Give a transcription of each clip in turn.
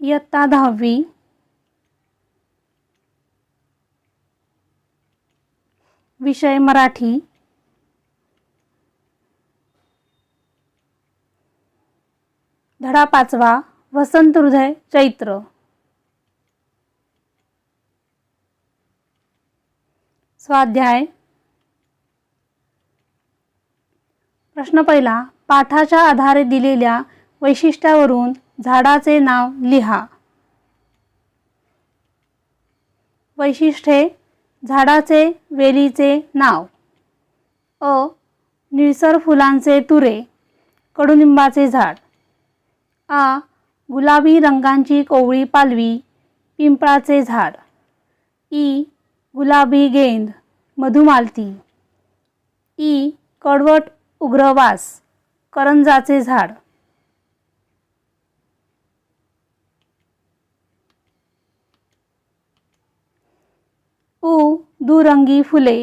इयत्ता दहावी. विषय मराठी. धडा पाचवा वसंत हृदय चैत्र. स्वाध्याय. प्रश्न पहिला पाठाच्या आधारे दिलेल्या वैशिष्ट्यावरून झाडाचे नाव लिहा. वैशिष्ट्ये झाडाचे वेलीचे नाव. अ निळसर फुलांचे तुरे कडुनिंबाचे झाड. आ गुलाबी रंगांची कोवळी पालवी पिंपळाचे झाड. ई गुलाबी गेंद मधुमालती. ई कडवट उग्रवास करंजाचे झाड उ दुरंगी फुले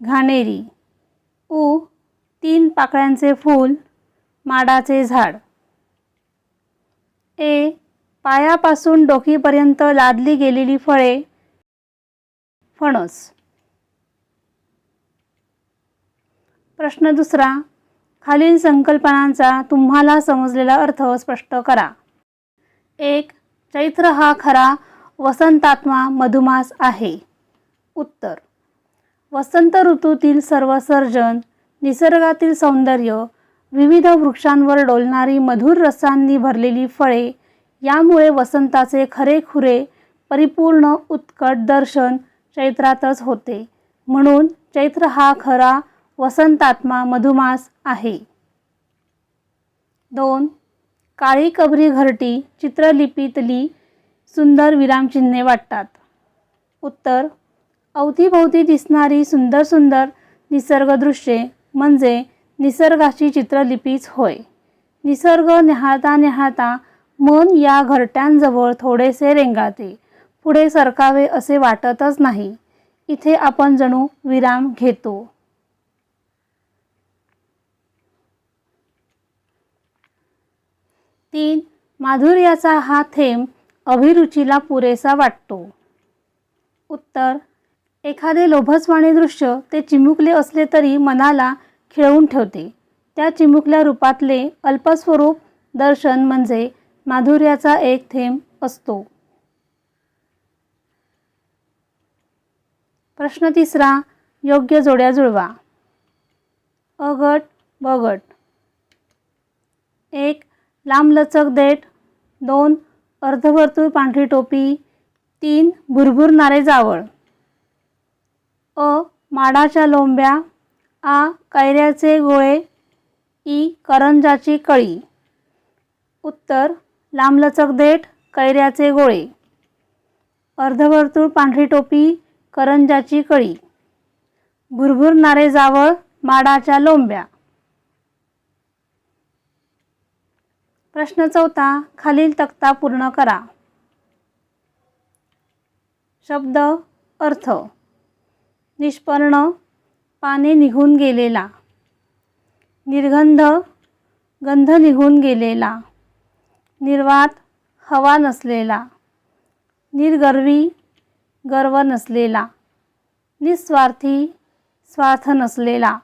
घाणेरी. उ तीन पाकळ्यांचे फूल माडाचे झाड. ए पायापासून डोकीपर्यंत लादली गेलेली फळे फणस. प्रश्न दुसरा खालील संकल्पनांचा तुम्हाला समजलेला अर्थ स्पष्ट करा. एक चैत्र हा खरा वसंतात्मा मधुमास आहे. उत्तर. वसंत ऋतूतील सर्व सर्जन निसर्गातील सौंदर्य विविध वृक्षांवर डोलणारी मधुर रसांनी भरलेली फळे यामुळे वसंताचे खरेखुरे परिपूर्ण उत्कट दर्शन चैत्रातच होते. म्हणून चैत्र हा खरा वसंतात्मा मधुमास आहे. दोन. काळी कबरी घरटी चित्रलिपीतली सुंदर विरामचिन्हे वाटतात. उत्तर. अवतीभोवती दिसणारी सुंदर सुंदर निसर्गदृश्ये म्हणजे निसर्गाची चित्रलिपीच होय. निसर्ग निहाळता निहाळता मन या घरट्यांजवळ थोडेसे रेंगाळते. पुढे सरकावे असे वाटतच नाही. इथे आपण जणू विराम घेतो. तीन माधुर्याचा हा थेंब अभिरुचीला पुरेसा वाटतो. उत्तर एखादे लोभसवाणे दृश्य ते चिमुकले असले तरी मनाला खिळवून ठेवते. त्या चिमुकल्या रूपातले अल्पस्वरूप दर्शन म्हणजे माधुर्याचा एक थेंब असतो. प्रश्न तिसरा योग्य जोड्या जुळवा. अगट बगट. एक लांबलचक देठ. दोन अर्धवर्तुळ पांढरी टोपी. तीन भुरभुरणारे जावळ. अ माडाच्या लोंब्या आ कैऱ्याचे गोळे ई करंजाची कळी. उत्तर लांबलचक देठ कैऱ्याचे गोळे. अर्धवर्तुळ पांढरी टोपी करंजाची कळी. भुरभुरणारे जावळ माडाच्या लोंब्या. प्रश्न चौथा खालील तक्ता पूर्ण करा. शब्द अर्थ. निष्पर्ण पाने निघून गेलेला. निर्गंध गंध निघून गेलेला. निर्वात हवा नसलेला. निर्गर्वी गर्व नसलेला. निस्वार्थी स्वार्थ नसलेला.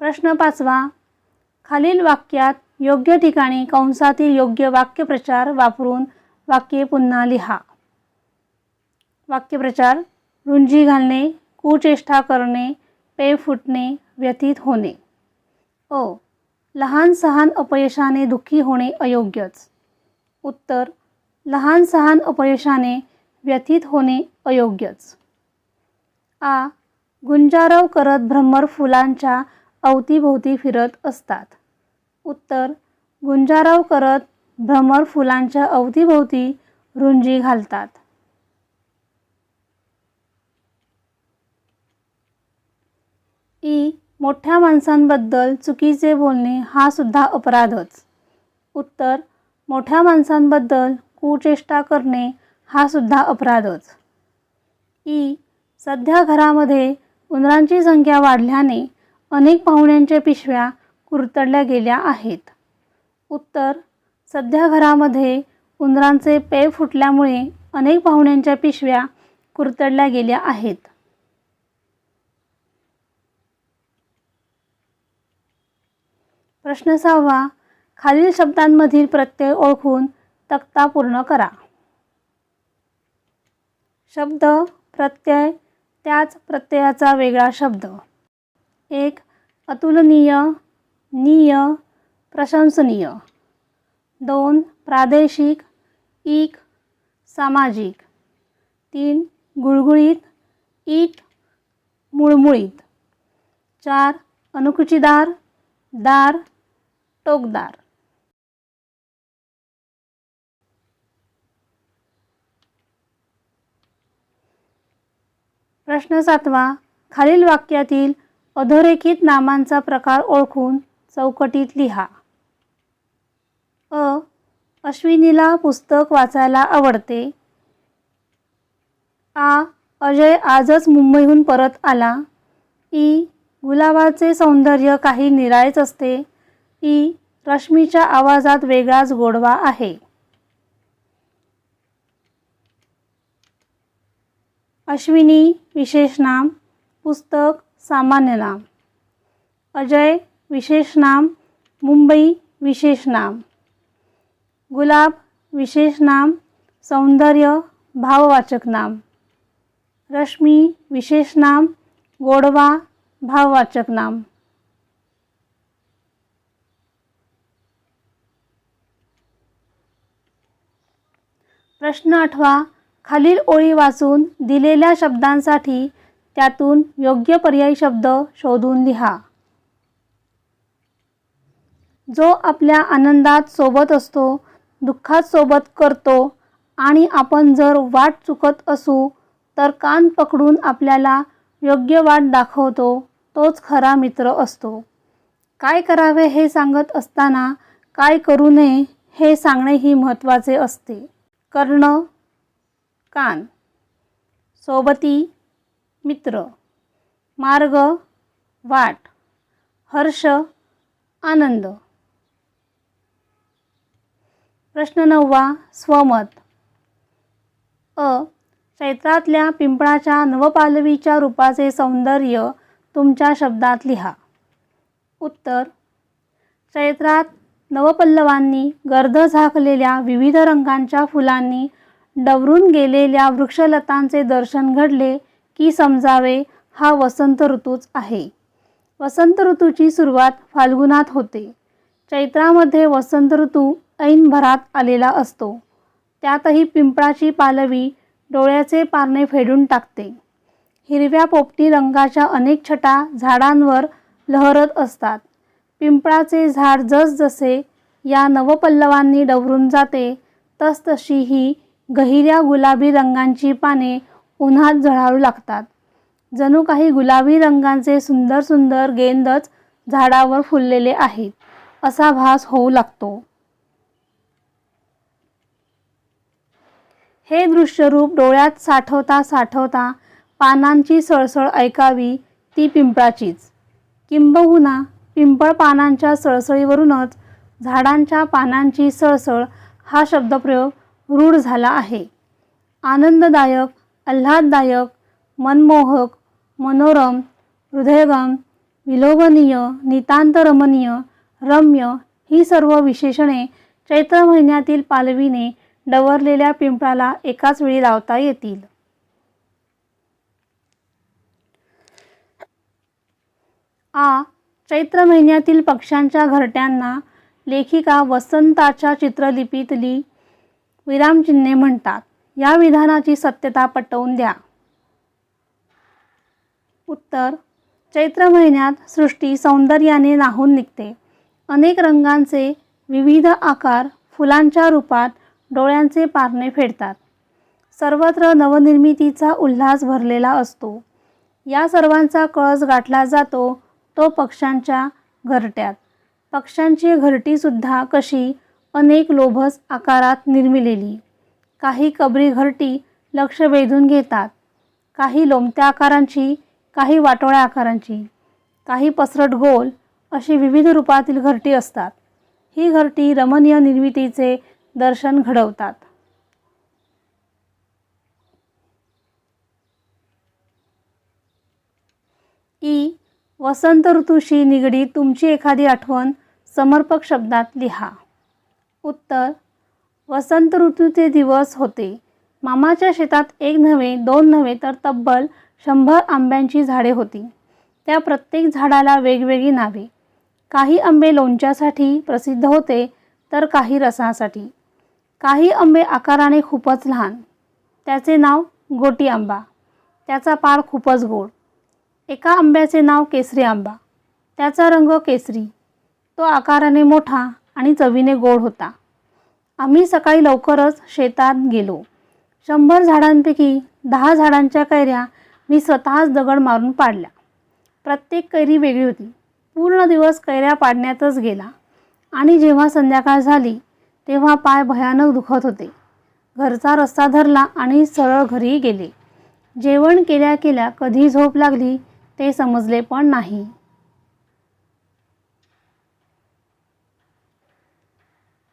प्रश्न पाचवा. खालील वाक्यात योग्य ठिकाणी कंसातील योग्य वाक्यप्रचार वापरून वाक्ये पुन्हा लिहा. वाक्यप्रचार रुंजी घालणे कुचेष्टा करणे पे फुटणे व्यथित होणे. अ लहान सहान अपयशाने दुःखी होणे अयोग्यच. उत्तर लहान सहान अपयशाने व्यथित होणे अयोग्यच. आ गुंजारव करत भ्रमर फुलांच्या अवतीभोवती फिरत असतात. उत्तर गुंजारव करत भ्रमर फुलांच्या अवतीभोवती रुंजी घालतात. ई. मोठ्या माणसांबद्दल चुकीचे बोलणे हा सुद्धा अपराधच. उत्तर मोठ्या माणसांबद्दल कुचेष्टा करणे हा सुद्धा अपराधच. ई. सध्या घरामध्ये उंदरांची संख्या वाढल्याने अनेक पाहुण्यांच्या पिशव्या कुरतडल्या गेल्या आहेत. उत्तर सध्या घरामध्ये उंदरांचे पेय फुटल्यामुळे अनेक पाहुण्यांच्या पिशव्या कुरतडल्या गेल्या आहेत. प्रश्न सहावा खालील शब्दांमधील प्रत्यय ओळखून तक्ता पूर्ण करा. शब्द प्रत्यय त्याच प्रत्ययाचा वेगळा शब्द. एक अतुलनीय नीय प्रशंसनीय. दोन प्रादेशिक इक सामाजिक. तीन गुळगुळीत ईट मुळमुळीत. चार अनुकुचीदार दार टोकदार. प्रश्न सातवा खालील वाक्यातील अधोरेखित नामांचा प्रकार ओळखून चौकटीत लिहा. अ. अश्विनीला पुस्तक वाचायला आवडते. आ. अजय आजच मुंबईहून परत आला. ई. गुलाबाचे सौंदर्य काही निराळेच असते. ई. रश्मीच्या आवाजात वेगळाच गोडवा आहे. अश्विनी विशेष नाम पुस्तक सामान्य नाम. अजय विशेष नाम मुंबई विशेष नाम। गुलाब विशेष नाम सौंदर्य भाववाचक नाम। रश्मी विशेष नाम गोडवा भाववाचक नाम। प्रश्न आठवा खालील ओळी वाचून दिलेल्या शब्दांसाठी त्यातून योग्य पर्यायी शब्द शोधून लिहा. जो आपल्या आनंदात सोबत असतो दुःखात सोबत करतो आणि आपण जर वाट चुकत असू तर कान पकडून आपल्याला योग्य वाट दाखवतो तोच खरा मित्र असतो. काय करावे हे सांगत असताना काय करू नये हे सांगणेही महत्त्वाचे असते. कर्ण कान. सोबती मित्र. मार्ग वाट. हर्ष आनंद. प्रश्न नववा स्वमत. अ. चैत्रातल्या पिंपळाच्या नवपालवीच्या रूपाचे सौंदर्य तुमच्या शब्दात लिहा. उत्तर. चैत्रात नवपल्लवांनी गर्द झाकलेल्या विविध रंगांच्या फुलांनी डवरून गेलेल्या वृक्षलतांचे दर्शन घडले की समजावे हा वसंत ऋतूच आहे. वसंत ऋतूची सुरुवात फाल्गुनात होते. चैत्रामध्ये वसंत ऋतू ऐनभरात आलेला असतो. त्यातही पिंपळाची पालवी डोळ्याचे पारणे फेडून टाकते. हिरव्या पोपटी रंगाच्या अनेक छटा झाडांवर लहरत असतात. पिंपळाचे झाड जसजसे या नवपल्लवांनी डवरून जाते तसतशी ही गहिऱ्या गुलाबी रंगांची पाने उन्हात झळाळू लागतात. जणू काही गुलाबी रंगांचे सुंदर सुंदर गेंदच झाडावर फुललेले आहेत असा भास होऊ लागतो. हे दृश्यरूप डोळ्यात साठवता साठवता पानांची सळसळ ऐकावी ती पिंपळाचीच. किंबहुना पिंपळ पानांच्या सळसळीवरूनच झाडांच्या पानांची सळसळ हा शब्दप्रयोग रूढ झाला आहे. आनंददायक आल्हाददायक मनमोहक मनोरम हृदयगम विलोभनीय नितांत रमणीय रम्य ही सर्व विशेषणे चैत्र महिन्यातील पालवीने डवरलेल्या पिंपळाला एकाच वेळी लावता येतील. आ. चैत्र महिन्यातील पक्ष्यांच्या घरट्यांना लेखिका वसंताच्या चित्रलिपीतली विरामचिन्हे म्हणतात. या विधानाची सत्यता पटवून द्या. उत्तर. चैत्र महिन्यात सृष्टी सौंदर्याने नाहून निघते. अनेक रंगांचे विविध आकार फुलांच्या रूपात डोळ्यांचे पारणे फेडतात. सर्वत्र नवनिर्मितीचा उल्हास भरलेला असतो. या सर्वांचा कळस गाठला जातो तो पक्ष्यांच्या घरट्यात. पक्ष्यांची घरटीसुद्धा कशी अनेक लोभस आकारात निर्मिलेली. काही कबरी घरटी लक्ष वेधून घेतात. काही लोमत्या आकारांची काही वाटोळ्या आकारांची. काही पसरट गोल अशी विविध रूपातील घरटी असतात. ही घरटी रमणीय निर्मितीचे दर्शन घडवतात. ई. वसंत ऋतूशी निगडीत तुमची एखादी आठवण समर्पक शब्दात लिहा. उत्तर वसंत ऋतूचे दिवस होते. मामाच्या शेतात एक नव्हे दोन नव्हे तर तब्बल शंभर आंब्यांची झाडे होती. त्या प्रत्येक झाडाला वेगवेगळी नावे. काही आंबे लोणच्यासाठी प्रसिद्ध होते तर काही रसासाठी. काही आंबे आकाराने खूपच लहान. त्याचे नाव गोटी आंबा. त्याचा पाळ खूपच गोड. एका आंब्याचे नाव केसरी आंबा. त्याचा रंग केसरी. तो आकाराने मोठा आणि चवीने गोड होता. आम्ही सकाळी लवकरच शेतात गेलो. शंभर झाडांपैकी दहा झाडांच्या कैऱ्या मी स्वतःच दगड मारून पाडल्या. प्रत्येक कैरी वेगळी होती. पूर्ण दिवस कैऱ्या पाडण्यातच गेला. आणि जेव्हा संध्याकाळ झाली तेव्हा पाय भयानक दुखत होते. घरचा रस्ता धरला आणि सरळ घरी गेले. जेवण केल्या केल्या कधी झोप लागली ते समजले पण नाही.